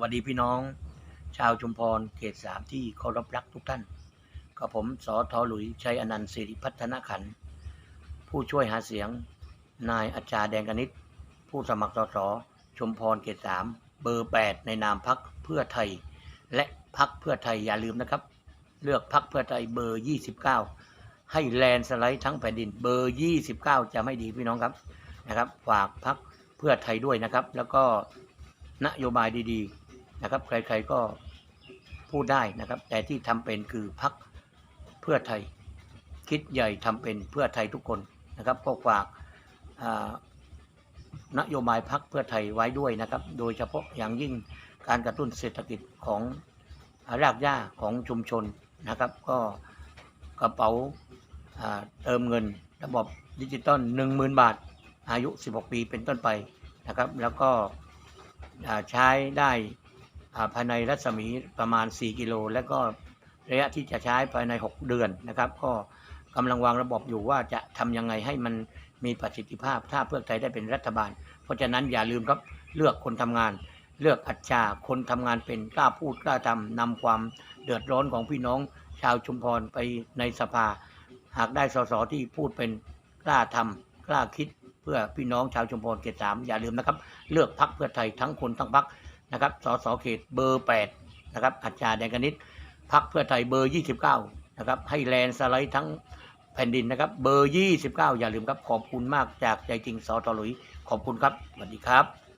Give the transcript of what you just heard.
วัสดีพี่น้อง ชาวชุมพรเขตสามที่เคารพรักทุกท่านกับผมสอทอหลุยชัยอนันต์สิริพัฒนขัน ผู้ช่วยหาเสียง นายอาจารย์แดงกนิษฐ์ผู้สมัครสสชุมพรเขตสามเบอร์แปดในนามพักเพื่อไทย และพักเพื่อไทยอย่าลืมนะครับ เลือกพักเพื่อไทยเบอร์29ให้แลนด์สไลด์ทั้งแผ่นดินเบอร์29จะไม่ดีพี่น้องครับนะครับ ฝากพักเพื่อไทยด้วยนะครับ แล้วก็นโยบายดีๆ นะครับ ใครๆก็พูดได้นะครับ แต่ที่ทำเป็นคือพักเพื่อไทย คิดใหญ่ทำเป็นเพื่อไทยทุกคนนะครับ ก็ฝากานโยบายพักเพื่อไทยไว้ด้วยนะครับ โดยเฉพาะอย่างยิ่งการกระตุ้นเศรษฐกิจของรากหญ้าของชุมชนนะครับ ก็กระเป๋าาเติมเงินระบบดิจิตอล10,000 บาท อายุ 16 ปีเป็นต้นไปนะครับ แล้วก็ใช้ได้ ภายในรัศมีประมาณ 4 กิโล และก็ระยะที่จะใช้ภายใน 6 เดือนนะครับ ก็กำลังวางระบบอยู่ว่าจะทำยังไงให้มันมีประสิทธิภาพ ถ้าเพื่อไทยได้เป็นรัฐบาล เพราะฉะนั้นอย่าลืมครับเลือกคนทำงาน เลือกอัจฉาคนทำงานเป็นกล้าพูดกล้าทำนำความเดือดร้อนของพี่น้องชาวชุมพรไปในสภา หากได้สสที่พูดเป็นกล้าทำกล้าคิดเพื่อพี่น้องชาวชุมพรเขตสามอย่าลืมนะครับ เลือกพักเพื่อไทยทั้งคนทั้งพัก นะครับสสเขตเบอร์ 8 นะครับอัจฉาแดงกนิษฐ์พักเพื่อไทยเบอร์ 29 นะครับ ให้แลนสไลด์ทั้งแผ่นดินนะครับ เบอร์ 29 อย่าลืมครับ ขอบคุณมากจากใจจริงสอตอหลุย ขอบคุณครับ สวัสดีครับ